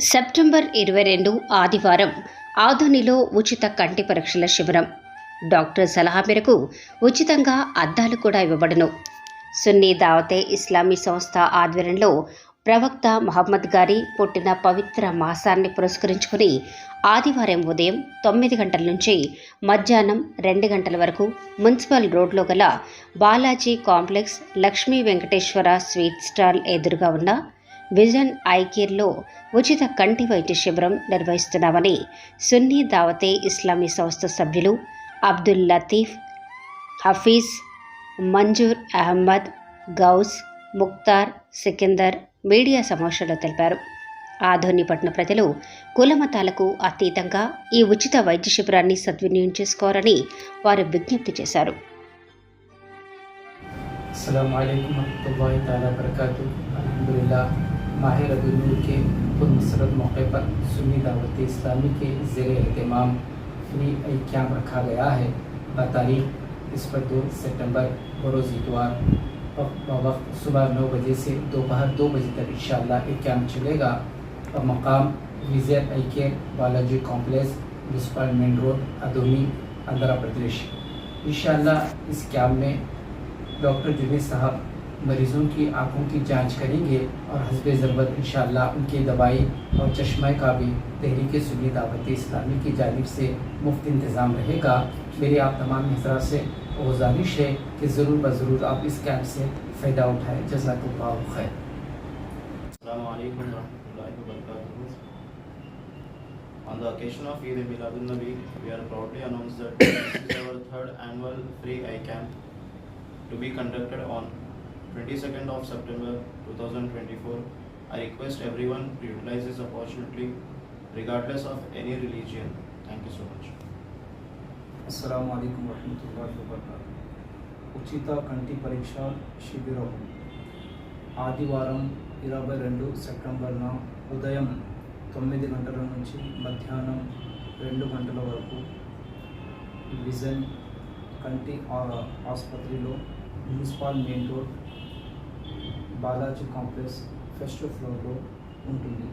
September ఇరవై రెండు ఆదివారం ఆధునిలో ఉచిత కంటి పరీక్షల శిబిరం. డాక్టర్ సలహా మేరకు ఉచితంగా అద్దాలు కూడా ఇవ్వబడును. సున్నీ దావతే ఇస్లామీ సంస్థ ఆధ్వర్యంలో ప్రవక్త మహమ్మద్ గారి పుట్టిన పవిత్ర మాసాన్ని పురస్కరించుకుని ఆదివారం ఉదయం తొమ్మిది గంటల నుంచి మధ్యాహ్నం రెండు గంటల వరకు మున్సిపల్ రోడ్లో గల Balaji complex Lakshmi Venkateswara sweet stall ఎదురుగా ఉన్న విజన్ ఐకేర్లో ఉచిత కంటి వైద్య శిబిరం నిర్వహిస్తున్నామని సున్నీ దావతే ఇస్లామీ సంస్థ సభ్యులు అబ్దుల్ లతీఫ్ హఫీజ్ మంజూర్ అహ్మద్ గౌస్ ముక్తార్ సికిందర్ మీడియా సమావేశంలో తెలిపారు. ఆధోనిపట్న ప్రజలు కులమతాలకు అతీతంగా ఈ ఉచిత వైద్య శిబిరాన్ని సద్వినియోగం చేసుకోవాలని వారు విజ్ఞప్తి చేశారు. అస్సలం అయికం వరహతుల్లాహి తాలా బరకాతు माह रबीनूर के पुरमसरत मौके पर सुन्नी दावत इस्लामी के ज़ेर अहतमाम फ्री आई रखा गया है। बतारीख इस पर दो सितंबर, बरोज़ इतवार, वक्त सुबह नौ बजे से दोपहर दो बजे तक इंशाल्लाह एक कैंप चलेगा। और मकाम विजय आई के Balaji complex municipal main road, Adoni, Andhra Pradesh. इंशाल्लाह इस कैंप में डॉक्टर जुबेद साहब मरीजों की आँखों की जाँच करेंगे और हसब ज़रूरत इन उनकी दवाई और चश्मे का भी तहरीक सुनी दावत इस्लामी की जानब से मुफ़्त इंतज़ाम रहेगा। मेरे आप तमाम हजरा से गुजारिश है कि ज़रूर बज़रूर आप इस कैंप से फ़ायदा उठाएँ। जैसा तो बाव है On the occasion of Eid al-Adha, we are proudly announced that this is our third annual free eye camp to be conducted on 22nd of September 2024. I request everyone to utilize this opportunity regardless of any religion. Thank you so much. అస్సలం అయికం వరహమతుల్లాహి వబర్కాతు ఉచిత కంటి పరీక్ష శిబిరం ఆదివారం ఇరవై రెండు సెప్టెంబర్న ఉదయం తొమ్మిది గంటల నుంచి మధ్యాహ్నం రెండు గంటల వరకు విజన్ కంటి ఆసుపత్రిలో municipal main road Balaji complex first ఫ్లోర్లో ఉంటుంది.